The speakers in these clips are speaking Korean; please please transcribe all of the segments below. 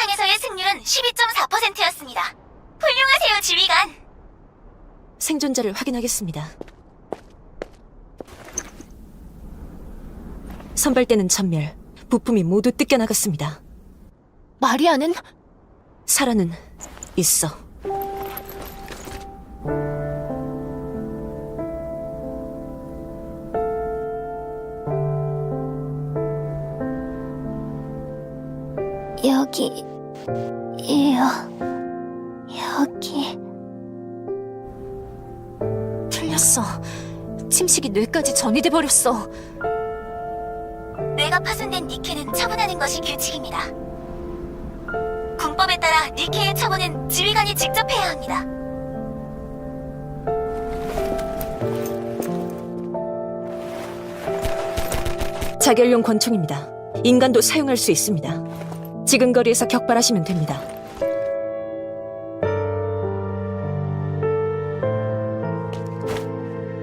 현상에서의 승률은 12.4%였습니다. 훌륭하세요, 지휘관. 생존자를 확인하겠습니다. 선발대는 전멸, 부품이 모두 뜯겨나갔습니다. 마리아는 사라는 있어. 여기 이요. 여기 틀렸어. 침식이 뇌까지 전이돼 버렸어. 뇌가 파손된 니케는 처분하는 것이 규칙입니다. 군법에 따라 니케의 처분은 지휘관이 직접 해야 합니다. 자결용 권총입니다. 인간도 사용할 수 있습니다. 지금 거리에서 격발하시면 됩니다.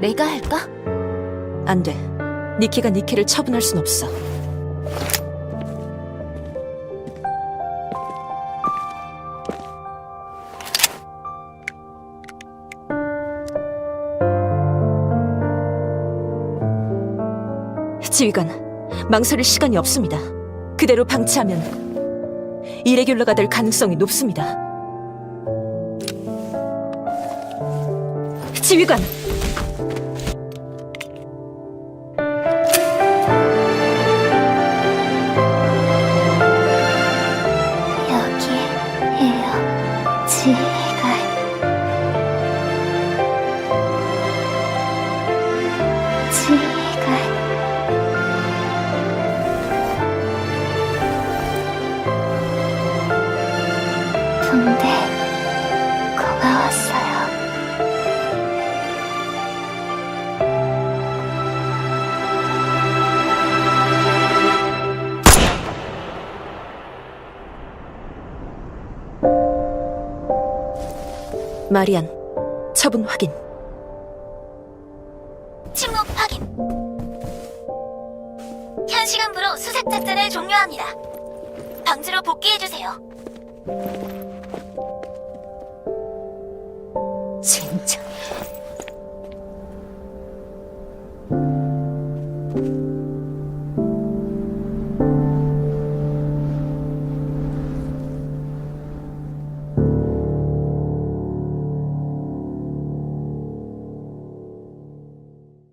내가 할까? 안 돼. 니키가 니키를 처분할 순 없어. 지휘관, 망설일 시간이 없습니다. 그대로 방치하면 이레귤러가 될 가능성이 높습니다. 지휘관! 지휘관. 지휘관. 붕대 고마웠어요. 마리안, 처분 확인. 침묵 확인. 현 시간부로 수색 작전을 종료합니다. 방지로 복귀해주세요.